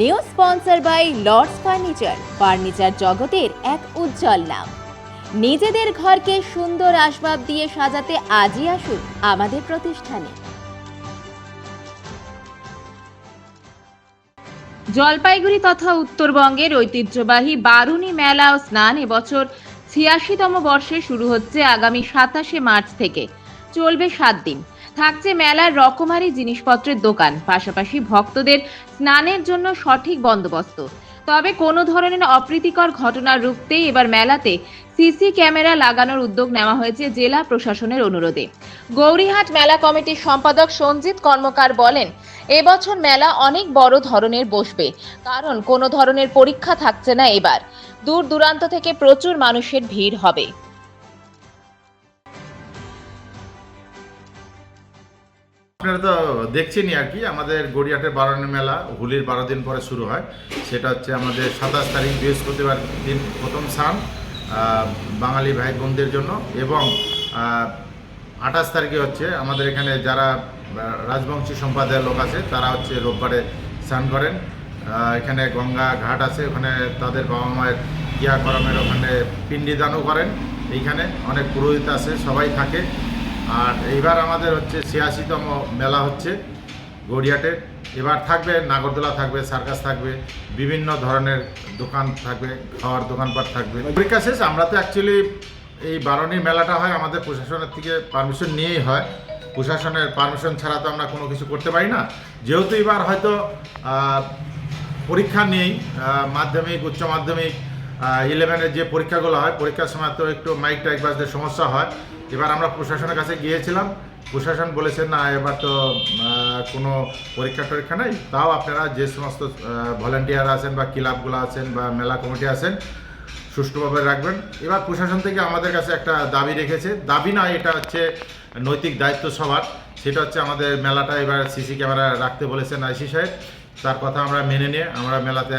New sponsor by Lords furniture. Furniture জগতের এক উজ্জ্বল নাম। নিজেদের ঘরকে সুন্দর আসবাব দিয়ে সাজাতে আজই আসুন আমাদের প্রতিষ্ঠানে। জলপাইগুড়ি তথা উত্তরবঙ্গের ঐতিহ্যবাহী বারুণী মেলা ও স্নান এবছর ছিয়াশিতম বর্ষে শুরু হচ্ছে আগামী সাতাশে মার্চ থেকে। চলবে সাত দিন। থাকছে মেলার রকমারি জিনিসপত্রের দোকান, পাশাপাশি ভক্তদের স্নানের জন্য সঠিক বন্দোবস্ত। তবে কোনো ধরনের অপ্রীতিকর ঘটনা রুখতে এবার মেলাতে সিসি ক্যামেরা লাগানোর উদ্যোগ নেওয়া হয়েছে জেলা প্রশাসনের অনুরোধে। গৌরীহাট মেলা কমিটির সম্পাদক সঞ্জিত কর্মকার বলেন, এবছর মেলা অনেক বড় ধরনের বসবে, কারণ কোনো ধরনের পরীক্ষা থাকছে না এবার। দূর দূরান্ত থেকে প্রচুর মানুষের ভিড় হবে। আপনারা তো দেখছেনই আর কি, আমাদের গড়িয়াটের বারণী মেলা, হোলির বারো দিন পরে শুরু হয়। সেটা হচ্ছে আমাদের সাতাশ তারিখ বৃহস্পতিবার দিন প্রথম স্নান বাঙালি ভাই বোনদের জন্য এবং আঠাশ তারিখে হচ্ছে আমাদের এখানে যারা রাজবংশী সম্প্রদায়ের লোক আছে, তারা হচ্ছে রোববারে স্নান করেন। এখানে গঙ্গা ঘাট আছে, ওখানে তাদের বাবা মায়ের ক্রিয়াকর্মের ওখানে পিণ্ডিদানও করেন। এইখানে অনেক পুরোহিত আছে, সবাই থাকে। আর এইবার আমাদের হচ্ছে ছিয়াশিতম মেলা হচ্ছে গড়িয়াটে এবার থাকবে, নাগরদোলা থাকবে, সার্কাস থাকবে, বিভিন্ন ধরনের দোকান থাকবে, খাওয়ার দোকানপাট থাকবে। পরীক্ষা শেষ, আমরা তো অ্যাকচুয়ালি এই বারণীর মেলাটা হয়, আমাদের প্রশাসনের থেকে পারমিশন নিয়েই হয়। প্রশাসনের পারমিশন ছাড়া তো আমরা কোনো কিছু করতে পারি না। যেহেতু এবার হয়তো পরীক্ষা নেই মাধ্যমিক, উচ্চ মাধ্যমিক ইলেভেনের যে পরীক্ষাগুলো হয়, পরীক্ষার সময় তো একটু মাইক টাইক বাজতে সমস্যা হয়। এবার আমরা প্রশাসনের কাছে গিয়েছিলাম। প্রশাসন বলেছেন না, এবার তো কোনো পরীক্ষা টরীক্ষা নেই। তাও আপনারা যে সমস্ত ভলেন্টিয়ার আছেন বা ক্লাবগুলো আছেন বা মেলা কমিটি আছেন, সুষ্ঠুভাবে রাখবেন। এবার প্রশাসন থেকে আমাদের কাছে একটা দাবি রেখেছে। দাবি না এটা হচ্ছে নৈতিক দায়িত্ব সবার। সেটা হচ্ছে আমাদের মেলাটা এবার সিসি ক্যামেরা রাখতে বলেছেন আইসি সাহেব। তার কথা আমরা মেনে নিয়ে আমরা মেলাতে